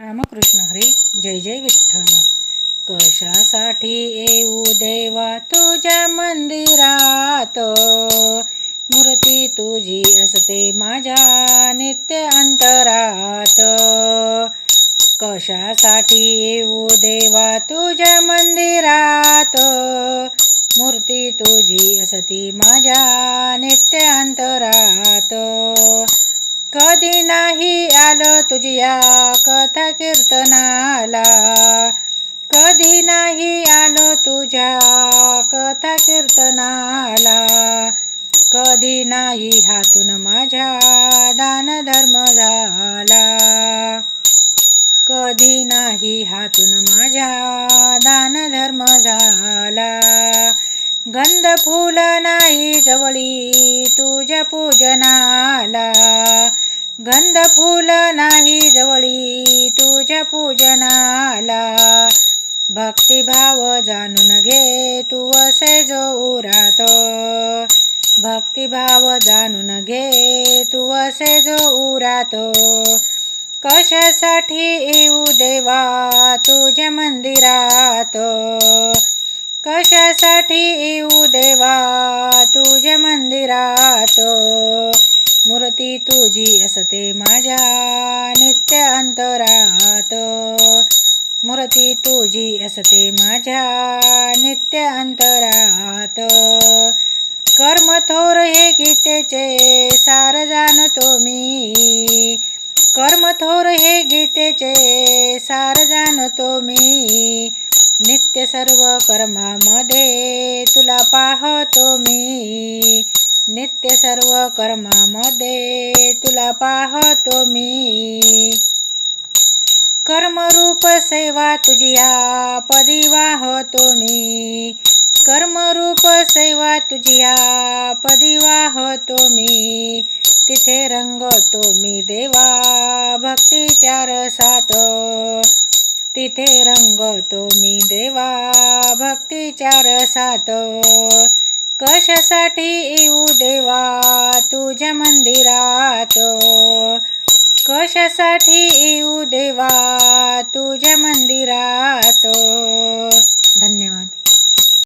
रामकृष्ण हरी जय जय विठ्ठल. कशासाठी येऊ देवा तुझ्या मंदिरात? मूर्ती तुझी असते माझ्या नित्य अंतरात. कशासाठी येऊ देवा तुझ्या मंदिरात? मूर्ती तुझी असती माझ्या नित्य अंतरात. कधी नाही आलं तुझ्या कथा कीर्तनाला. कधी नाही आलो तुझ्या कथा कीर्तनाला. कधी नाही हातून माझ्या दान धर्म झाला. कधी नाही हातून माझ्या दान धर्म झाला. गंध फुल नाही जवळी तुझ्या पूजनाला. गंध फुल नाही जवळी तुझ्या पूजनाला. भक्तिभाव जाणून घे तू असे जो उरात भक्तिभाव जाणून घे तू असे जो उरात कशासाठी येऊ देवा तुझ्या मंदिरात? कशासाठी येऊ देवा तुझ्या मंदिरात? माझ्या नित्य अंतरात मूर्ती तुझी असते माझ्या नित्य अंतरात कर्म थोर हे गीतेचे सार जाणतो मी. कर्म थोर हे गीतेचे सार जाणतो मी. नित्य सर्व कर्मामध्ये तुला पाहतो मी. नित्य सर्व कर्मामध्ये तुला पाहतो मी. कर्मरूप सेवा तुझिया पदी वाहतो मी. कर्मरूप सेवा तुझिया पदी वाहतो मी. तिथे रंगतो मी देवा भक्तीच्या रसात. तिथे रंगतो मी देवा भक्तीच्या रसात. कशासाठी येऊ देवा तुझ्या मंदिरात? कशासाठी येऊ देवा तुझ्या मंदिरात?